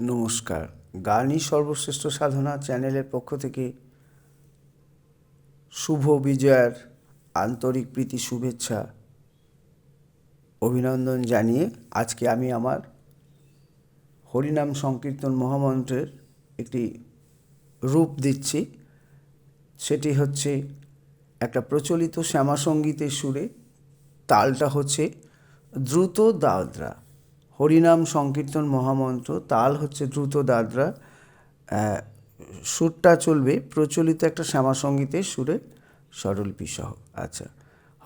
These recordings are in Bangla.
নমস্কার। গানই সর্বশ্রেষ্ঠ সাধনা চ্যানেলের পক্ষ থেকে শুভ বিজয়ার আন্তরিক প্রীতি, শুভেচ্ছা, অভিনন্দন জানিয়ে আজকে আমি আমার হরিনাম সংকীর্তন মহামন্ত্রের একটি রূপ দিচ্ছি। সেটি হচ্ছে একটা প্রচলিত শ্যামাসঙ্গীতের সুরে, তালটা হচ্ছে দ্রুত দাদরা হরিনাম সংকীর্তন মহামন্ত্র, তাল হচ্ছে দ্রুত দাদরা সুরটা চলবে প্রচলিত একটা শ্যামাসঙ্গীতের সুরে স্বরলিপি সহ আচ্ছা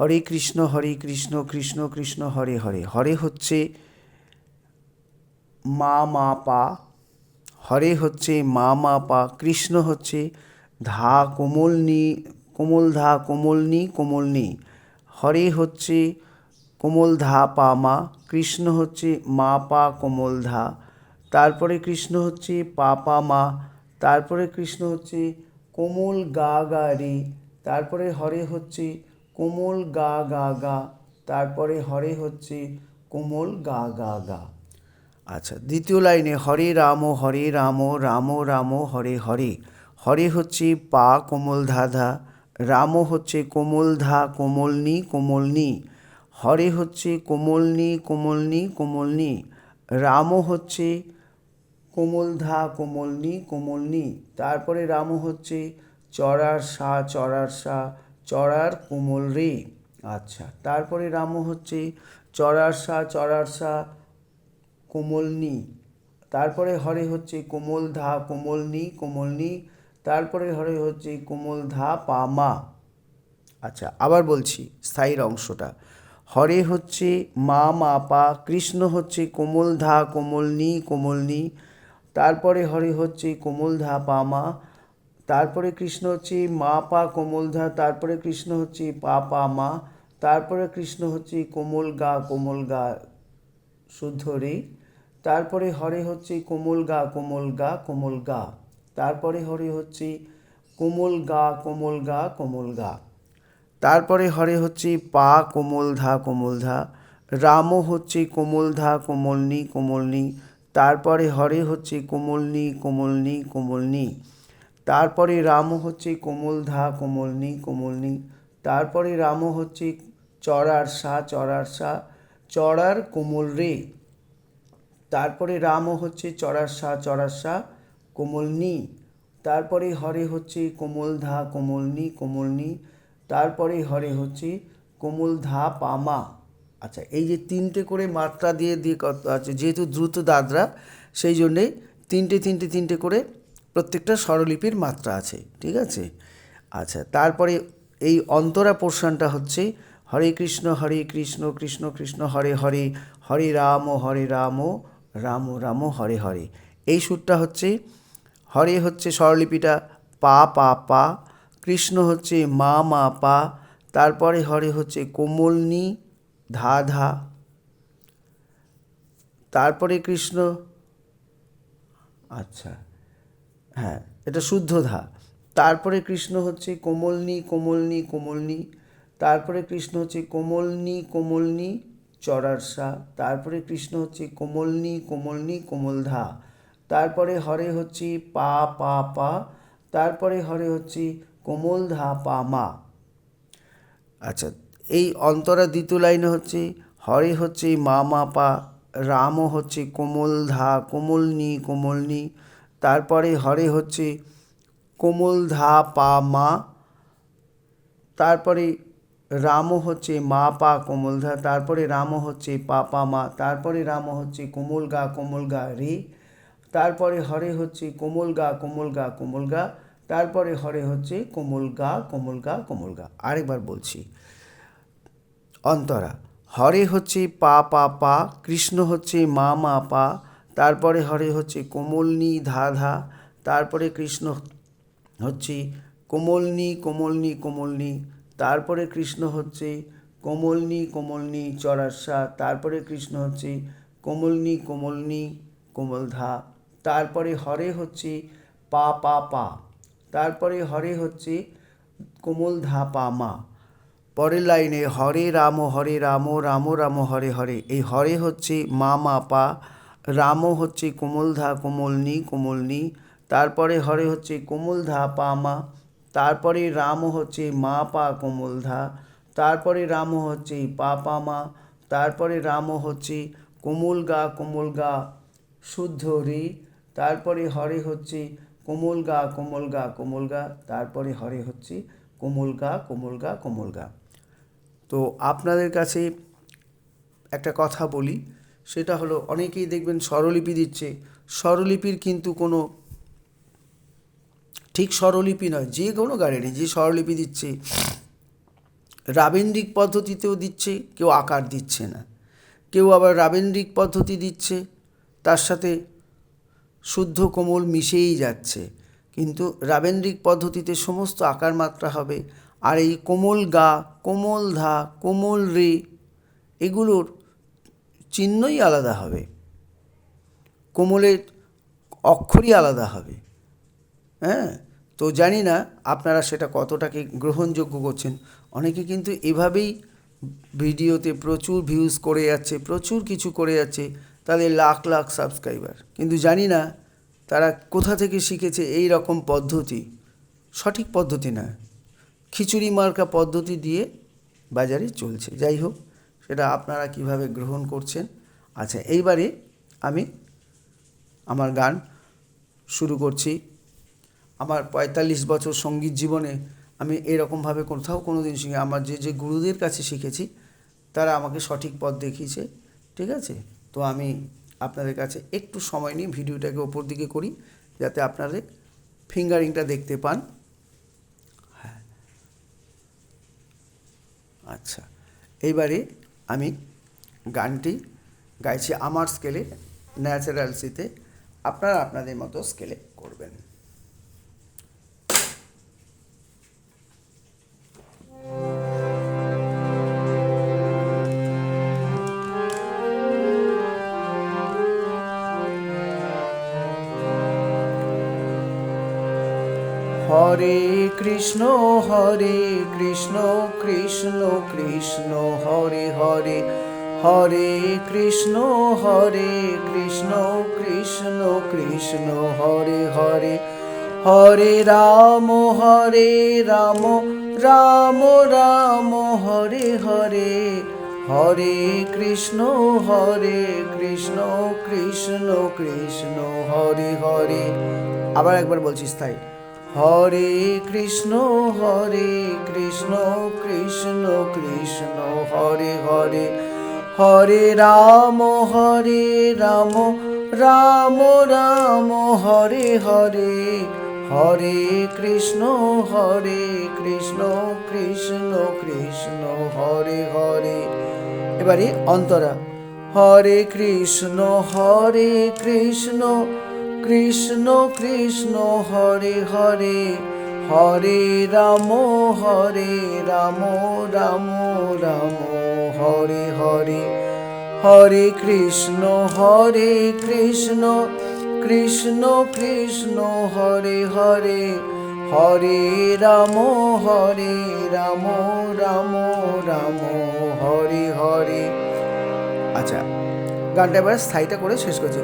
হরে কৃষ্ণ হরে কৃষ্ণ কৃষ্ণ কৃষ্ণ, হরে হরে হরে হচ্ছে মা মা, পা, হরে হচ্ছে মা মা, পা, কৃষ্ণ হচ্ছে ধা কোমলনি কোমল ধা কোমলনি কোমলনি হরে হচ্ছে কোমল ধা পা মা, কৃষ্ণ হচ্ছে মা পা কোমল ধা তারপরে কৃষ্ণ হচ্ছে পা পা মা, তারপরে কৃষ্ণ হচ্ছে কোমল গা গা রে, তারপরে হরে হচ্ছে কোমল গা গা গা, তারপরে হরে হচ্ছে কোমল গা গা গা। আচ্ছা দ্বিতীয় লাইনে, হরে রাম হরে রাম রাম রাম, হরে হরে হরে হচ্ছে পা কোমল ধা ধা রাম হচ্ছে কোমল ধা কোমল নি কোমলনি কোমলনি হরে হচ্ছে কোমলনি কোমলনি কোমলনি। রাম হচ্ছে কোমল ধা কোমলনি কোমলনি। তারপরে রাম হচ্ছে চড়ার সা চড়ার সা, চড়ার কোমল রে। আচ্ছা তারপরে রাম হচ্ছে চড়ার সা চড়ার সা, কোমলনি। তারপরে হরে হচ্ছে কোমল ধা কোমলনি কোমলনি। তারপরে হরে হচ্ছে কোমল ধা পা মা আচ্ছা আবার বলছি, স্থায়ীর অংশটা। হরে হচ্ছে মা মা, পা, কৃষ্ণ হচ্ছে কোমল ধা কোমলনি কোমলনি তারপরে হরে হচ্ছে কোমল ধা, পা, মা। তারপরে কৃষ্ণ হচ্ছে মা, পা, কোমল ধা। তারপরে কৃষ্ণ হচ্ছে পা পা, মা। তারপরে কৃষ্ণ হচ্ছে কোমল গা কোমল গা, শুদ্ধ রে। তারপরে হরে হচ্ছে কোমল গা কোমল গা কোমল গা। তারপরে হরে হচ্ছে কোমল গা কোমল গা কোমল গা। তারপরে হরে হচ্ছে পা কোমল ধা কোমল ধা রামও হচ্ছে কোমল ধা কোমলনি কোমলনি তারপরে হরে হচ্ছে কোমলনি কোমলনি কোমলনি তারপরে রামও হচ্ছে কোমল ধা কোমলনি কোমলনি তারপরে রামও হচ্ছে চড়ার সা চড়ার সা, চড়ার কোমল রে, তারপরে রামও হচ্ছে চড়ার সা চড়ার সা কোমলনি তারপরে হরে হচ্ছে কোমল ধা কোমলনি কোমলনি তারপরে হরে হচ্ছে কোমল ধা পামা আচ্ছা এই যে তিনটে করে মাত্রা দিয়ে দিয়ে আছে, যেহেতু দ্রুত দাদরা, সেই জন্যে তিনটে তিনটে তিনটে করে প্রত্যেকটা স্বরলিপির মাত্রা আছে, ঠিক আছে? আচ্ছা তারপরে এই অন্তরা পোর্শনটা হচ্ছে হরে কৃষ্ণ হরে কৃষ্ণ কৃষ্ণ কৃষ্ণ, হরে হরে হরে রাম হরে রাম রাম রাম, হরে হরে। এই সুরটা হচ্ছে, হরে হচ্ছে স্বরলিপিটা পা পা পা কৃষ্ণ হচ্ছে মা মা, পা, তারপরে হরে হচ্ছে কোমলনি, ধা ধা। তারপরে কৃষ্ণ আচ্ছা হ্যাঁ এটা শুদ্ধ ধা। তারপরে কৃষ্ণ হচ্ছে কোমলনি কোমলনি কোমলনি। তারপরে কৃষ্ণ হচ্ছে কোমলনি কোমলনি চড়ার সা তারপরে কৃষ্ণ হচ্ছে কোমলনি কোমলনি, কোমল ধা। তারপরে হরে হচ্ছে পা পা পা। তারপরে হরে হচ্ছে কোমল ধা পা মা। আচ্ছা এই অন্তরা দ্বিতীয় লাইনে হচ্ছে, হরে হচ্ছে মা মা পা, রামও হচ্ছে কোমল ধা কোমলনি কোমলনি তারপরে হরে হচ্ছে কোমল ধা পা মা। তারপরে রামও হচ্ছে মা পা, কোমল ধা। তারপরে রামও হচ্ছে পা পা মা। তারপরে রামও হচ্ছে কোমল গা কোমল গা রে। তারপরে হরে হচ্ছে কোমল গা কোমল গা কোমল গা। তারপরে হরে হচ্ছে কোমল গা কোমল গা কোমল গা। আরেকবার বলছি। অন্তরা, হরে হচ্ছে পা পা পা, কৃষ্ণ হচ্ছে মা মা, পা, তারপরে হরে হচ্ছে কোমলনি, ধা ধা, তারপরে কৃষ্ণ হচ্ছে কোমলনি কোমলনি কোমলনি, তারপরে কৃষ্ণ হচ্ছে কোমলনি কোমলনি চড়াসা তারপরে কৃষ্ণ হচ্ছে কোমলনি কোমলনি, কোমল ধা, তারপরে হরে হচ্ছে পা পা পা। তারপরে হরে হচ্ছে কোমল ধা পা মা। পরের লাইনে হরে রাম হরে রাম রাম রাম, হরে হরে। এই হরে হচ্ছে মা মা, পা। রামও হচ্ছে কোমল ধা কোমলনি কোমলনি তারপরে হরে হচ্ছে কোমল ধা পা মা। তারপরে রাম হচ্ছে মা, পা, কোমল ধা। তারপরে রাম হচ্ছে পা পা, মা। তারপরে রাম হচ্ছে কোমল গা কোমল গা, শুদ্ধ রে। তারপরে হরে হচ্ছে কোমল গা কোমল গা কোমল গা, তারপরে হরে হচ্ছে, কোমল গা কোমল গা কোমল গা। তো আপনাদের কাছে একটা কথা বলি, সেটা হলো অনেকেই দেখবেন স্বরলিপি দিচ্ছে। স্বরলিপির কিন্তু কোনো ঠিক স্বরলিপি নয়, যে কোনো গাড়ি যে স্বরলিপি দিচ্ছে। রাবেন্দ্রিক পদ্ধতিতেও দিচ্ছে, কেউ আকার দিচ্ছে না। কেউ আবার রাবেন্দ্রিক পদ্ধতি দিচ্ছে, তার সাথে শুদ্ধ কোমল মিশেই যাচ্ছে। কিন্তু রাবেন্দ্রিক পদ্ধতিতে সমস্ত আকার মাত্রা হবে। আর এই কোমল গা, কোমল ধা, কোমল রে, এগুলোর চিহ্নই আলাদা হবে। কোমলের অক্ষরই আলাদা হবে। হ্যাঁ? তো জানি না আপনারা সেটা কতটাকে গ্রহণযোগ্য করছেন। অনেকে কিন্তু এভাবেই ভিডিওতে প্রচুর ভিউজ করে যাচ্ছে, প্রচুর কিছু করে যাচ্ছে। তাদের লাখ লাখ সাবস্ক্রাইবার কিন্তু জানি না তারা কোথা থেকে শিখেছে এই রকম পদ্ধতি। সঠিক পদ্ধতি না। খিচুড়ি মার্কা পদ্ধতি দিয়ে বাজারে চলছে। যাই হোক, সেটা আপনারা কীভাবে গ্রহণ করছেন। আচ্ছা এইবারে আমি আমার গান শুরু করছি। আমার পঁয়তাল্লিশ বছর সংগীত জীবনে আমি এরকমভাবে কোথাও কোনো দিন শিখি আমার যে যে গুরুদের কাছে শিখেছি, তারা আমাকে সঠিক পথ দেখিয়েছে। ঠিক আছে? তো আমি আপনাদের কাছে একটু সময় নিয়ে ভিডিওটাকে ওপর দিকে করি, যাতে আপনাদের ফিঙ্গারিংটা দেখতে পান। হ্যাঁ। আচ্ছা। এইবারে আমি গানটি গাইছি আমার স্কেলে, ন্যাচারাল সিতে আপনারা আপনাদের মতো স্কেলে করবেন। হরে কৃষ্ণ হরে কৃষ্ণ কৃষ্ণ কৃষ্ণ, হরে হরে। হরে কৃষ্ণ হরে কৃষ্ণ কৃষ্ণ কৃষ্ণ, হরে হরে। হরে রাম হরে রাম রাম রাম, হরে হরে। হরে কৃষ্ণ হরে কৃষ্ণ কৃষ্ণ কৃষ্ণ, হরে হরে। আবার একবার বলছি স্থায়ী। হরে কৃষ্ণ হরে কৃষ্ণ কৃষ্ণ কৃষ্ণ হরে হরে হরে রাম হরে রাম রাম রাম হরে হরে হরে কৃষ্ণ হরে কৃষ্ণ কৃষ্ণ কৃষ্ণ হরে হরে এবারে অন্তরা হরে কৃষ্ণ হরে কৃষ্ণ কৃষ্ণ কৃষ্ণ, হরে হরে হরে রাম হরে রাম রাম রাম, হরে হরে হরে কৃষ্ণ হরে কৃষ্ণ কৃষ্ণ কৃষ্ণ, হরে হরে হরে রাম হরে রাম রাম রাম, হরে হরে। আচ্ছা গানটা এবার স্থায়ীটা করে শেষ করছি।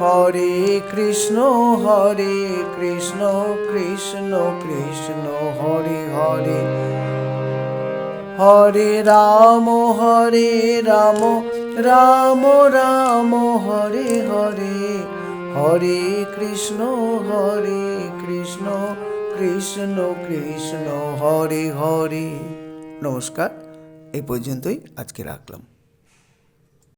হরে কৃষ্ণ হরে কৃষ্ণ কৃষ্ণ কৃষ্ণ, হরে হরে। হরে রাম হরে রাম রাম রাম, হরে হরে। হরে কৃষ্ণ হরে কৃষ্ণ কৃষ্ণ কৃষ্ণ, হরে হরে। নমস্কার এই পর্যন্তই আজকে রাখলাম।